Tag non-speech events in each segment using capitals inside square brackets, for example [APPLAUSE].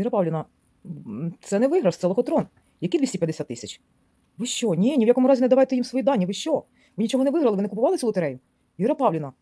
Віра Павлівна, це не виграш, це лохотрон. Які 250 тисяч? Ви що? Ні, ні в якому разі не давайте їм свої дані. Ви що? Ви нічого не виграли, ви не купували цю лотерею? Віра Павлівна,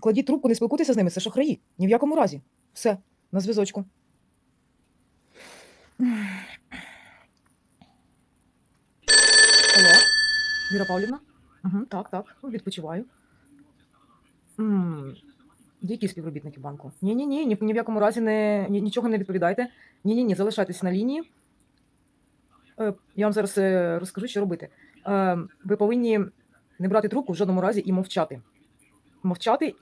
кладіть трубку, не спілкуйтеся з ними, це шахраї. Ні в якому разі. Все, на зв'язочку. Алло, Віра Павлівна? Угу, так, так, відпочиваю. М, Які співробітники банку? Ні, ні, ні, ні, в якому разі не ні, нічого не відповідайте. Ні, ні, ні, залишайтесь на лінії. Е, я вам зараз е, розкажу, що робити. Е, ви повинні не брати трубку в жодному разі і мовчати. Мовчати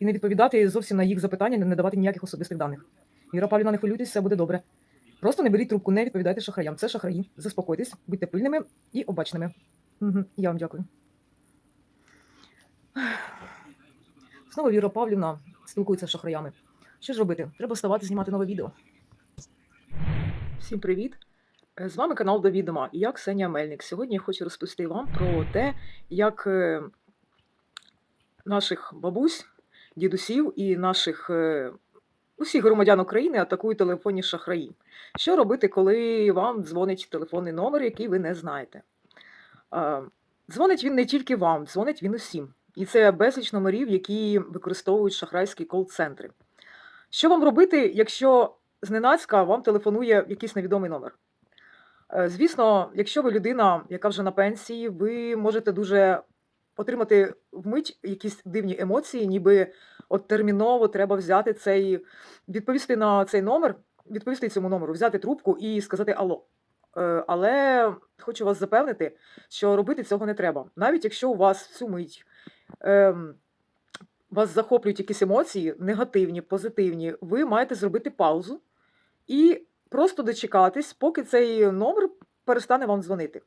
і не відповідати зовсім на їх запитання, не давати ніяких особистих даних. Віра Павлівна, не хвилюйтесь, все буде добре. Просто не беріть трубку, не відповідайте шахраям. Це шахраї. Заспокойтесь, будьте пильними і обачними. Угу, я вам дякую. Знову Віра Павлівна спілкується з шахраями. Що ж робити? Треба вставати, знімати нове відео. Всім привіт! Е, З вами канал До відома і я Ксенія Мельник. Сьогодні я хочу розповісти вам про те, як е, наших бабусь, дідусів і наших е, усіх громадян України атакують телефонні шахраї. Що робити, коли вам дзвонить телефонний номер, який ви не знаєте? Дзвонить він не тільки вам, дзвонить він усім. І це безліч номерів, які використовують шахрайські кол-центри. Що вам робити, якщо зненацька вам телефонує якийсь невідомий номер? Е, Звісно, якщо ви людина, яка вже на пенсії, ви можете дуже отримати вмить якісь дивні емоції, ніби от терміново треба взяти цей, відповісти на цей номер, відповісти цьому номеру, взяти трубку і сказати Алло. Е, Але хочу вас запевнити, що робити цього не треба. Навіть якщо у вас в цю мить вас захоплюють якісь емоції, негативні, позитивні, ви маєте зробити паузу і просто дочекатись, поки цей номер перестане вам дзвонити.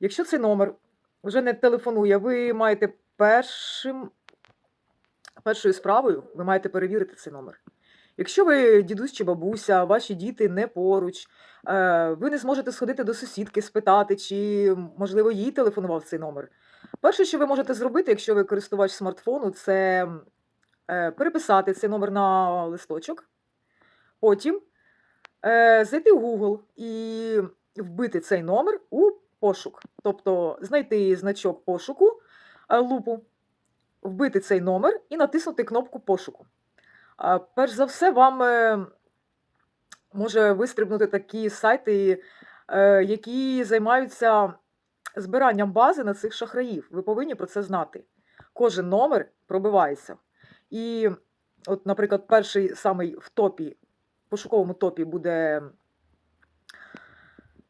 Якщо цей номер вже не телефонує, ви маєте першим, першою справою, ви маєте перевірити цей номер. Якщо ви дідусь чи бабуся, ваші діти не поруч, е, ви не зможете сходити до сусідки, спитати, чи можливо їй телефонував цей номер. Перше, що ви можете зробити, якщо ви користувач смартфону, це е, переписати цей номер на листочок, потім е, зайти в Google і вбити цей номер у пошук. Тобто знайти значок пошуку, лупу, вбити цей номер і натиснути кнопку пошуку. Перш за все, вам е, може вистрибнути такі сайти, е, які займаються збиранням бази на цих шахраїв. Ви повинні про це знати. Кожен номер пробивається. І, от, наприклад, перший самий в топі, пошуковому топі буде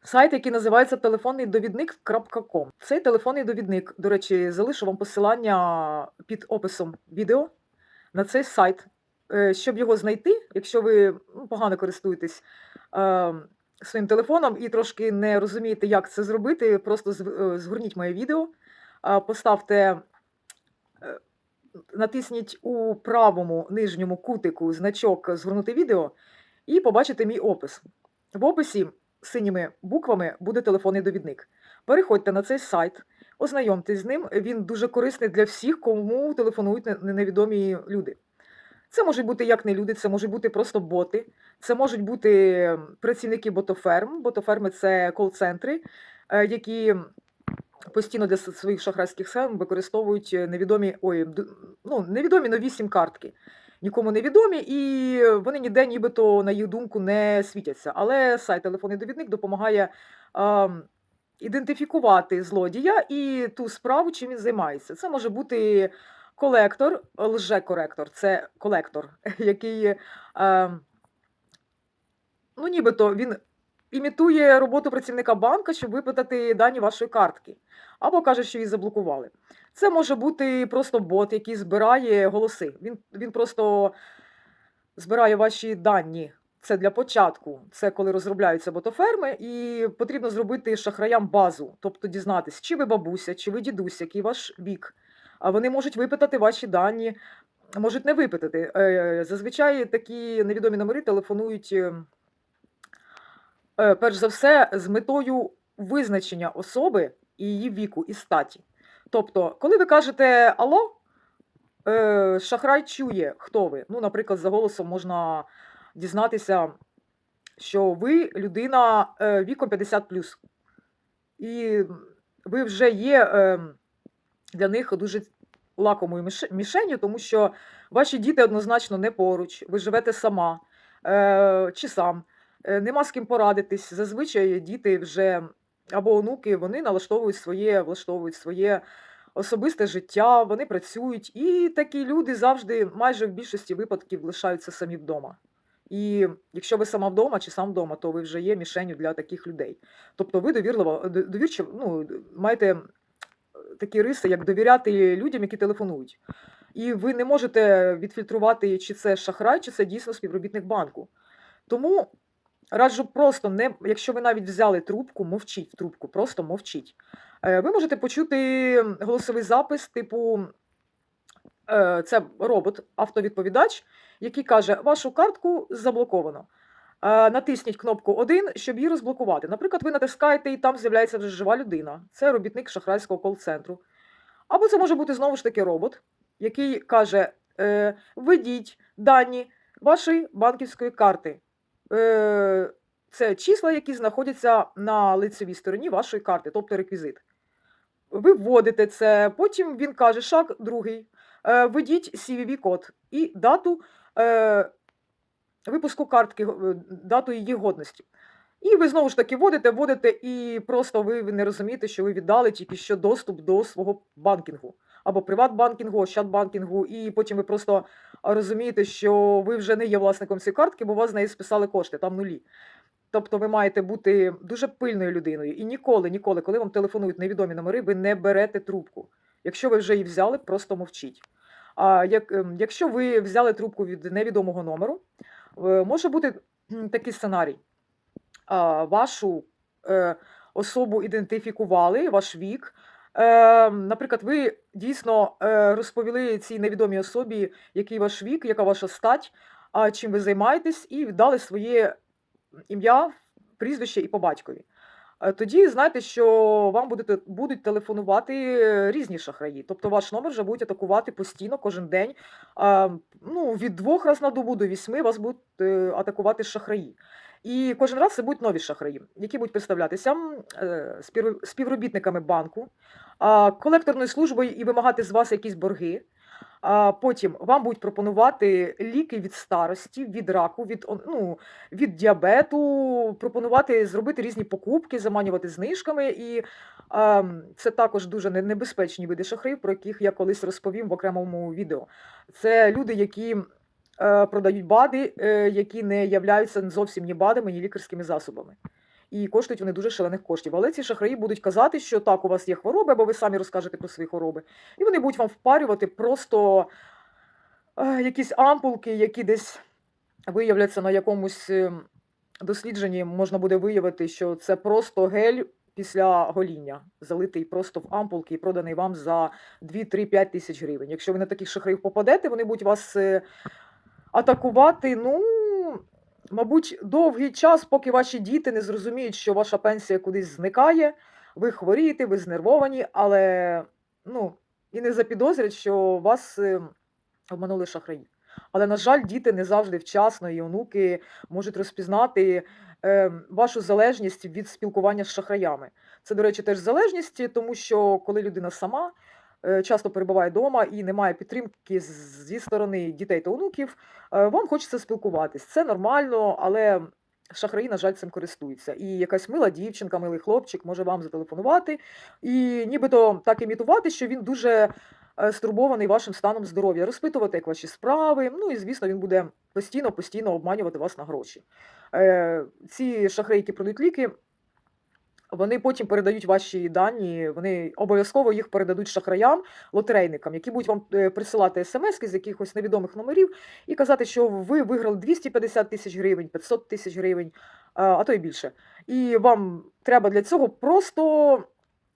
сайт, який називається телефонний довідник.com. Цей телефонний довідник, до речі, залишу вам посилання під описом відео на цей сайт. Е, Щоб його знайти, якщо ви погано користуєтесь е, своїм телефоном і трошки не розумієте, як це зробити, просто е, згорніть моє відео, поставте, е, натисніть у правому нижньому кутику значок згорнути відео і побачите мій опис. В описі синіми буквами буде телефонний довідник. Переходьте на цей сайт, ознайомтесь з ним. Він дуже корисний для всіх, кому телефонують невідомі люди. Це можуть бути як не люди, це можуть бути просто боти, це можуть бути працівники ботоферм. Ботоферми це кол-центри, е, які постійно для своїх шахрайських схем використовують е, невідомі, ой, ну, невідомі нові сім-картки. Нікому невідомі, і вони ніде нібито, на їх думку, не світяться. Але сайт телефонний довідник допомагає а, ідентифікувати злодія і ту справу, чим він займається. Це може бути колектор, лже-коректор, це колектор, [LAUGHS] який, е, ну, нібито він імітує роботу працівника банка, щоб випитати дані вашої картки, або каже, що її заблокували. Це може бути просто бот, який збирає голоси. Він, він просто збирає ваші дані. Це для початку, це коли розробляються ботоферми, і потрібно зробити шахраям базу, тобто дізнатися, чи ви бабуся, чи ви дідусь, який ваш вік. Вони можуть випитати ваші дані, можуть не випитати. Е, Зазвичай такі невідомі номери телефонують е, е, перш за все з метою визначення особи і її віку і статі. Тобто, коли ви кажете Алло, е, шахрай чує, хто ви. Ну, наприклад, за голосом можна дізнатися, що ви людина віком 50+. І ви вже є е, для них дуже лакомою міш- мішенью, тому що ваші діти однозначно не поруч, ви живете сама е, чи сам, е, нема з ким порадитись. Зазвичай діти вже або онуки вони налаштовують своє, влаштовують своє особисте життя, вони працюють, і такі люди завжди, майже в більшості випадків, лишаються самі вдома. І якщо ви сама вдома чи сам вдома, то ви вже є мішенью для таких людей. Тобто ви довірливо, довірчив, ну, маєте такі риси, як довіряти людям, які телефонують. І ви не можете відфільтрувати, чи це шахрай, чи це дійсно співробітник банку. Тому раджу просто не, якщо ви навіть взяли трубку, мовчіть в трубку, просто мовчіть. Е, Ви можете почути голосовий запис, типу, е, це робот, автовідповідач, який каже: вашу картку заблоковано. Натисніть кнопку 1, щоб її розблокувати. Наприклад, ви натискаєте, і там з'являється вже жива людина. Це робітник шахрайського кол-центру. Або це може бути знову ж таки робот, який каже: е, введіть дані вашої банківської карти. Е, це числа, які знаходяться на лицевій стороні вашої карти, тобто реквізит. Ви вводите це, потім він каже: шаг другий. Е, введіть CVV-код і дату випуску картки, е, дату її годності. І ви знову ж таки вводите, вводите, і просто ви не розумієте, що ви віддали тільки що доступ до свого банкінгу або приватбанкінгу, ощадбанкінгу, і потім ви просто розумієте, що ви вже не є власником цієї картки, бо вас з неї списали кошти, там нулі. Тобто ви маєте бути дуже пильною людиною. І ніколи, ніколи, коли вам телефонують невідомі номери, ви не берете трубку. Якщо ви вже її взяли, просто мовчіть. А як, ем, якщо ви взяли трубку від невідомого номеру, може бути такий сценарій. Вашу е, особу ідентифікували, ваш вік. Е, наприклад, ви дійсно е, розповіли цій невідомій особі, який ваш вік, яка ваша стать, чим ви займаєтесь, і віддали своє ім'я, прізвище і по батькові. Е, Тоді знайте, що вам будете, будуть телефонувати е, різні шахраї. Тобто ваш номер вже будуть атакувати постійно кожен день. Ну, від двох разів на добу до вісьми вас будуть е, атакувати шахраї. І кожен раз це будуть нові шахраї, які будуть представлятися співробітниками банку, колекторною службою і вимагати з вас якісь борги. Потім вам будуть пропонувати ліки від старості, від раку, від, ну, від діабету, пропонувати зробити різні покупки, заманювати знижками. І а, це також дуже небезпечні види шахраїв, про яких я колись розповім в окремому відео. Це люди, які е, продають БАДи, е, які не являються зовсім ні БАДами, ні лікарськими засобами. І коштують вони дуже шалених коштів. Але ці шахраї будуть казати, що так, у вас є хвороби, або ви самі розкажете про свої хвороби. І вони будуть вам впарювати просто е, якісь ампулки, які десь виявляться на якомусь е, дослідженні, можна буде виявити, що це просто гель після гоління, залитий просто в ампулки і проданий вам за 2-3-5 тисяч гривень. Якщо ви на таких шахраїв попадете, вони будуть вас е, атакувати. Ну, мабуть, довгий час, поки ваші діти не зрозуміють, що ваша пенсія кудись зникає, ви хворієте, ви знервовані, але ну, і не запідозрять, що вас е, обманули шахраї. Але, на жаль, діти не завжди вчасно і онуки можуть розпізнати е, вашу залежність від спілкування з шахраями. Це, до речі, теж залежність, тому що коли людина сама часто перебуває вдома і немає підтримки зі сторони дітей та онуків, е, вам хочеться спілкуватись. Це нормально, але шахраї, на жаль, цим користуються. І якась мила дівчинка, милий хлопчик може вам зателефонувати і нібито так імітувати, що він дуже е, стурбований вашим станом здоров'я, розпитувати, як ваші справи. Ну і звісно, він буде постійно, постійно обманювати вас на гроші. Е, Ці шахраї, які продають ліки, вони потім передають ваші дані, вони обов'язково їх передадуть шахраям, лотерейникам, які будуть вам е, присилати смс з якихось невідомих номерів і казати, що ви виграли 250 тисяч гривень, 500 тисяч гривень, а то й більше. І вам треба для цього просто,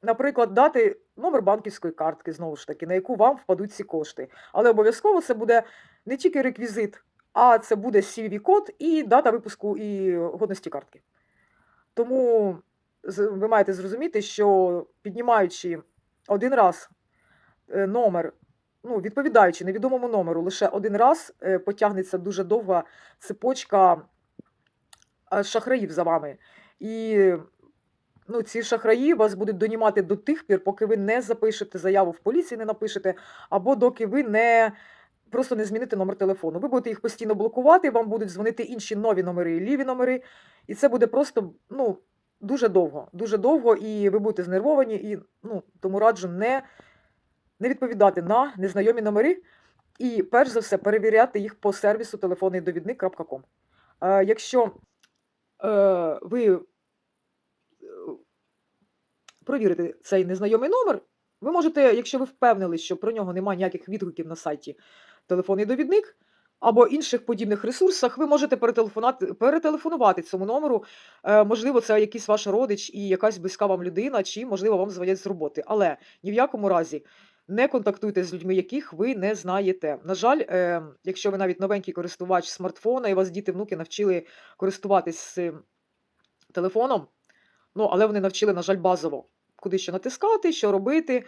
наприклад, дати номер банківської картки, знову ж таки, на яку вам впадуть ці кошти. Але обов'язково це буде не тільки реквізит, а це буде CVV-код і дата випуску і годності картки. Тому ви маєте зрозуміти, що піднімаючи один раз е, номер, ну, відповідаючи невідомому номеру лише один раз, е, потягнеться дуже довга цепочка шахраїв за вами. І ну, ці шахраї вас будуть донімати до тих пір, поки ви не запишете заяву в поліції, не напишете, або доки ви не просто не зміните номер телефону. Ви будете їх постійно блокувати, вам будуть дзвонити інші нові номери, ліві номери, і це буде просто ну, дуже довго. Дуже довго, і ви будете знервовані, і ну, тому раджу не, не відповідати на незнайомі номери. І перш за все перевіряти їх по сервісу телефонний довідник.com. Е, якщо е, ви е, провірите цей незнайомий номер, ви можете, якщо ви впевнили, що про нього немає ніяких відгуків на сайті телефонний довідник або інших подібних ресурсах, ви можете перетелефонувати, цьому номеру. Е, можливо, це якийсь ваш родич і якась близька вам людина, чи, можливо, вам дзвонять з роботи. Але ні в якому разі не контактуйте з людьми, яких ви не знаєте. На жаль, е, якщо ви навіть новенький користувач смартфона, і вас діти, внуки навчили користуватись телефоном, ну, але вони навчили, на жаль, базово, куди що натискати, що робити.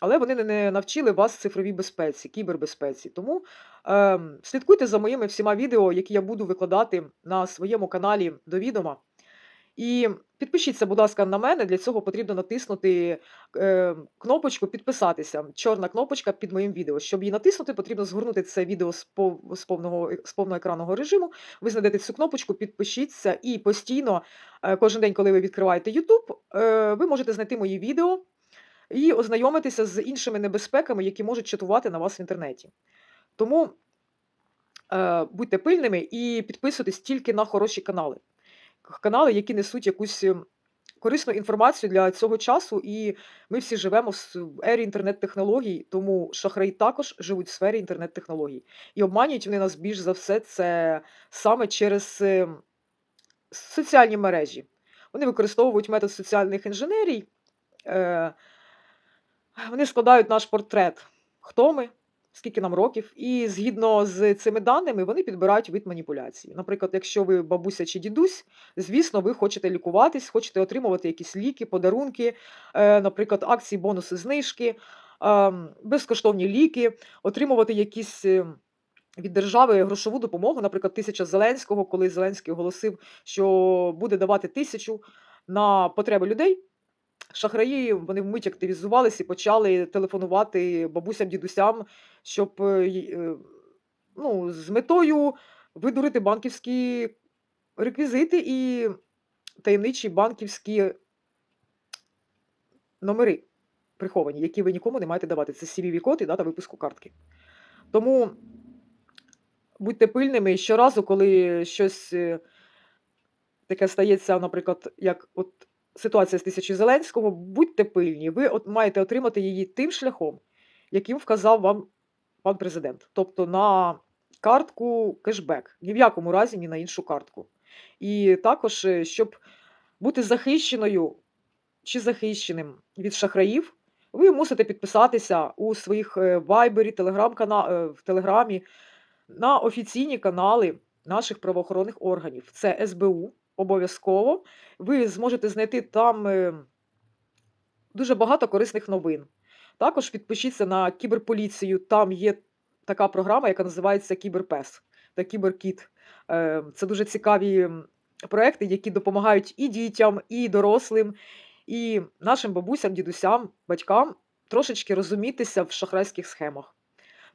Але вони не- навчили вас цифровій безпеці, кібербезпеці. Тому е, слідкуйте за моїми всіма відео, які я буду викладати на своєму каналі до відома. І підпишіться, будь ласка, на мене. Для цього потрібно натиснути е, кнопочку підписатися. Чорна кнопочка під моїм відео. Щоб її натиснути, потрібно згорнути це відео з, повного, з повноекранного режиму. Ви знайдете цю кнопочку, підпишіться і постійно, е, кожен день, коли ви відкриваєте YouTube, е, ви можете знайти мої відео і ознайомитися з іншими небезпеками, які можуть чатувати на вас в інтернеті. Тому е, будьте пильними і підписуйтесь тільки на хороші канали. Канали, які несуть якусь ем, корисну інформацію для цього часу, і ми всі живемо в ері інтернет-технологій, тому шахраї також живуть в сфері інтернет-технологій. І обманюють вони нас більш за все це саме через ем, соціальні мережі. Вони використовують метод соціальних інженерій. Е, вони складають наш портрет, хто ми, скільки нам років, і згідно з цими даними вони підбирають вид маніпуляції. Наприклад, якщо ви бабуся чи дідусь, звісно, ви хочете лікуватись, хочете отримувати якісь ліки, подарунки, е, наприклад, акції, бонуси, знижки, ем, безкоштовні ліки, отримувати якісь. е, Від держави грошову допомогу, наприклад, тисяча Зеленського, коли Зеленський оголосив, що буде давати тисячу на потреби людей. Шахраї вони вмить активізувалися і почали телефонувати бабусям, дідусям, щоб е, е, ну, з метою видурити банківські реквізити і таємничі банківські номери приховані, які ви нікому не маєте давати. Це cvv код і дата випуску картки. Тому будьте пильними щоразу, коли щось е, таке стається, наприклад, як от ситуація з тисячі Зеленського, будьте пильні. Ви от маєте отримати її тим шляхом, яким вказав вам пан президент. Тобто на картку кешбек, ні в якому разі ні на іншу картку. І також, е, щоб бути захищеною чи захищеним від шахраїв, ви мусите підписатися у своїх е, вайбері, е, в телеграмі на офіційні канали наших правоохоронних органів. Це СБУ обов'язково. Ви зможете знайти там е, дуже багато корисних новин. Також підпишіться на кіберполіцію. Там є така програма, яка називається Кіберпес та Кіберкіт. Е, Це дуже цікаві проекти, які допомагають і дітям, і дорослим, і нашим бабусям, дідусям, батькам трошечки розумітися в шахрайських схемах,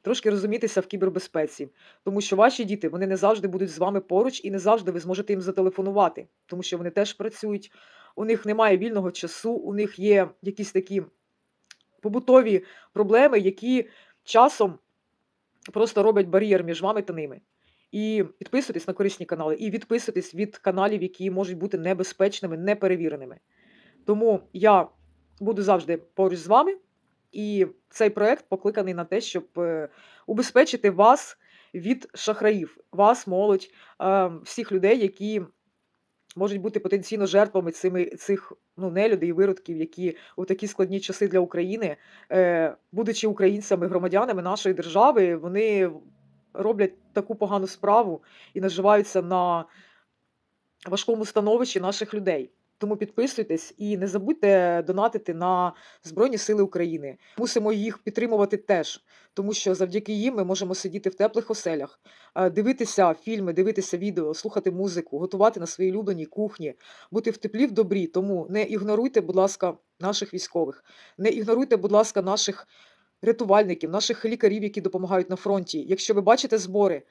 трошки розумітися в кібербезпеці. Тому що ваші діти вони не завжди будуть з вами поруч і не завжди ви зможете їм зателефонувати, тому що вони теж працюють, у них немає вільного часу, у них є якісь такі побутові проблеми, які часом просто роблять бар'єр між вами та ними. І підписуйтесь на корисні канали, і відписуйтесь від каналів, які можуть бути небезпечними, неперевіреними. Тому я буду завжди поруч з вами, і цей проект покликаний на те, щоб е, убезпечити вас від шахраїв, вас, молодь, е, всіх людей, які можуть бути потенційно жертвами цими, цих ну, нелюдей і виродків, які у такі складні часи для України, е, будучи українцями, громадянами нашої держави, вони роблять таку погану справу і наживаються на важкому становищі наших людей. Тому підписуйтесь і не забудьте донатити на Збройні Сили України. Мусимо їх підтримувати теж, тому що завдяки їм ми можемо сидіти в теплих оселях, е, дивитися фільми, дивитися відео, слухати музику, готувати на своїй улюбленій кухні, бути в теплі в добрі. Тому не ігноруйте, будь ласка, наших військових, не ігноруйте, будь ласка, наших рятувальників, наших лікарів, які допомагають на фронті. Якщо ви бачите збори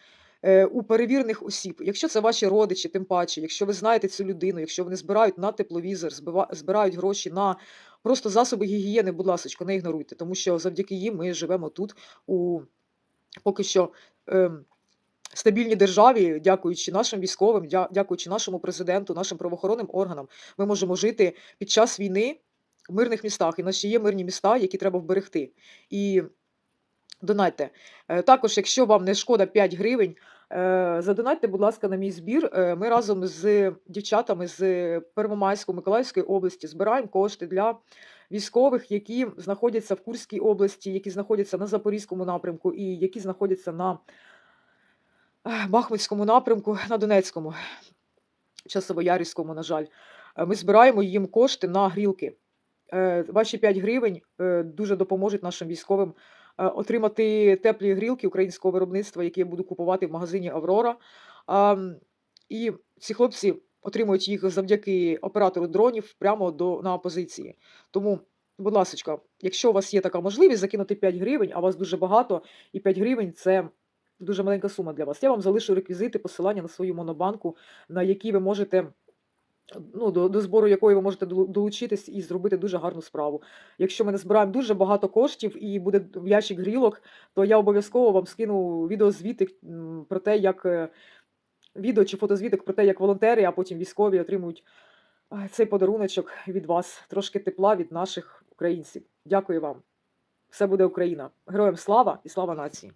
у перевірених осіб, якщо це ваші родичі, тим паче, якщо ви знаєте цю людину, якщо вони збирають на тепловізор, збирають гроші на просто засоби гігієни, будь ласка, не ігноруйте, тому що завдяки їм ми живемо тут у поки що. ем, Стабільній державі, дякуючи нашим військовим, дякуючи нашому президенту, нашим правоохоронним органам, ми можемо жити під час війни в мирних містах. І ще є мирні міста, які треба вберегти. І донайте. Е, Також, якщо вам не шкода 5 гривень, е, задонатьте, будь ласка, на мій збір. Е, Ми разом з дівчатами з Первомайської Миколаївської області збираємо кошти для військових, які знаходяться в Курській області, які знаходяться на Запорізькому напрямку і які знаходяться на е, Бахмутському напрямку, на Донецькому, Часово-Ярівському, на жаль. Е, Ми збираємо їм кошти на грілки. Е, Ваші 5 гривень е, дуже допоможуть нашим військовим е, отримати теплі грілки українського виробництва, які я буду купувати в магазині Аврора. І ці хлопці отримують їх завдяки оператору дронів прямо до, на позиції. Тому, будь ласка, якщо у вас є така можливість закинути 5 гривень, а вас дуже багато, і 5 гривень це дуже маленька сума для вас. Я вам залишу реквізити, посилання на свою монобанку, на які ви можете ну, до, до збору якої ви можете долучитись і зробити дуже гарну справу. Якщо ми не збираємо дуже багато коштів і буде ящик грілок, то я обов'язково вам скину відеозвіти про те, як е, відео чи фотозвіток про те, як волонтери, а потім військові отримують цей подаруночок від вас, трошки тепла від наших українців. Дякую вам. Все буде Україна. Героям слава і слава нації!